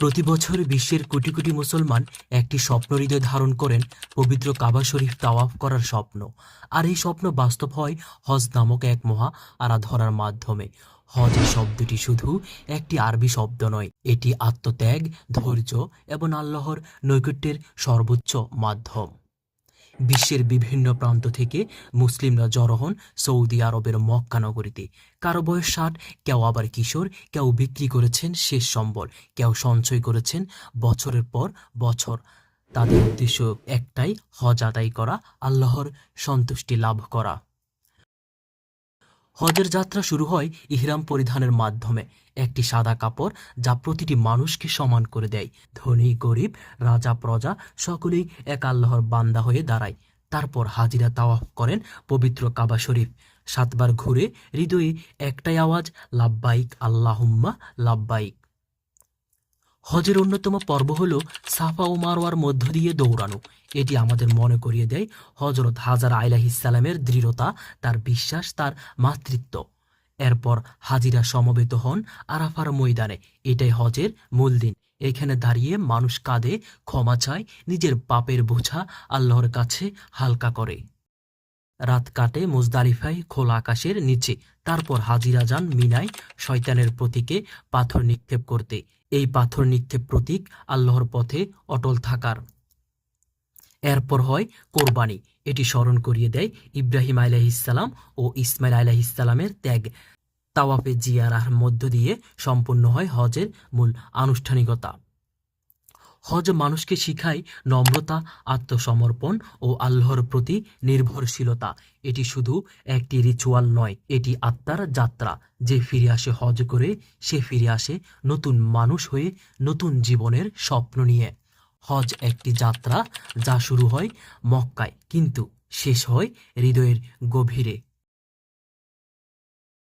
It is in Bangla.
প্রতি বছর বিশ্বের কোটি কোটি মুসলমান একটি স্বপ্ন হৃদয় ধারণ করেন পবিত্র কাবা শরীফ তাওয়াফ করার স্বপ্ন। আর এই স্বপ্ন বাস্তব হয় হজ নামক এক মহা আরাধনার মাধ্যমে। হজ শব্দটি শুধু একটি আরবি শব্দ নয়, এটি আত্মত্যাগ, ধৈর্য এবং আল্লাহর নৈকট্যের সর্বোচ্চ মাধ্যম। বিশ্বের বিভিন্ন প্রান্ত থেকে মুসলিমরা জড়ো হন সৌদি আরবের মক্কা নগরীতে। কারও বয়স ষাট, কেউ আবার কিশোর, কেউ বিক্রি করেছেন শেষ সম্বল, কেউ সঞ্চয় করেছেন বছরের পর বছর। তাদের উদ্দেশ্য একটাই, হজ আদায় করা, আল্লাহর সন্তুষ্টি লাভ করা। হজের যাত্রা শুরু হয় ইহরাম পরিধানের মাধ্যমে। একটি সাদা কাপড় যা প্রতিটি মানুষকে সমান করে দেয়। ধনী, গরিব, রাজা, প্রজা সকলেই এক আল্লাহর বান্দা হয়ে দাঁড়ায়। তারপর হাজিরা তাওয়াফ করেন পবিত্র কাবা শরীফ। সাতবার ঘুরে হৃদয়ে একটাই আওয়াজ লাভবাইক আল্লাহুম্মা, লাব্বাইক। হজের অন্যতম পর্ব হল সাফা ও মারোয়ার মধ্য দিয়ে দৌড়ানো। এটি আমাদের মনে করিয়ে দেয় হজরত হাজার আইলাহিসাল্লামের দৃঢ়তা, তার বিশ্বাস, তার মাতৃত্ব। এরপর হাজিরা সমবেত হন আরাফার ময়দানে। এটাই হজের মূল দিন। এখানে দাঁড়িয়ে মানুষ কাঁদে, ক্ষমা চায়, নিজের পাপের বোঝা আল্লাহর কাছে হালকা করে। রাত কাটে মুজদালিফায় খোলা আকাশের নিচে। তারপর হাজিরা যান মিনায় শয়তানের প্রতীকে পাথর নিক্ষেপ করতে। এই পাথর নিক্ষেপ প্রতীক আল্লাহর পথে অটল থাকার। এরপর হয় কোরবানি। এটি স্মরণ করিয়ে দেয় ইব্রাহিম আলাহিসাল্লাম ও ইসমাইল আলাহিসাল্লামের ত্যাগ। তাওয়াফে জিয়ারার মধ্য দিয়ে সম্পূর্ণ হয় হজের মূল আনুষ্ঠানিকতা। হজ মানুষকে শিখায় নম্রতা, আত্মসমর্পণ ও আল্লাহর প্রতি নির্ভরশীলতা। এটি শুধু একটি রিচুয়াল নয়, এটি আত্মার যাত্রা। যে ফিরে আসে হজ করে, সে ফিরে আসে নতুন মানুষ হয়ে, নতুন জীবনের স্বপ্ন নিয়ে। হজ একটি যাত্রা যা শুরু হয় মক্কায়, কিন্তু শেষ হয় হৃদয়ের গভীরে।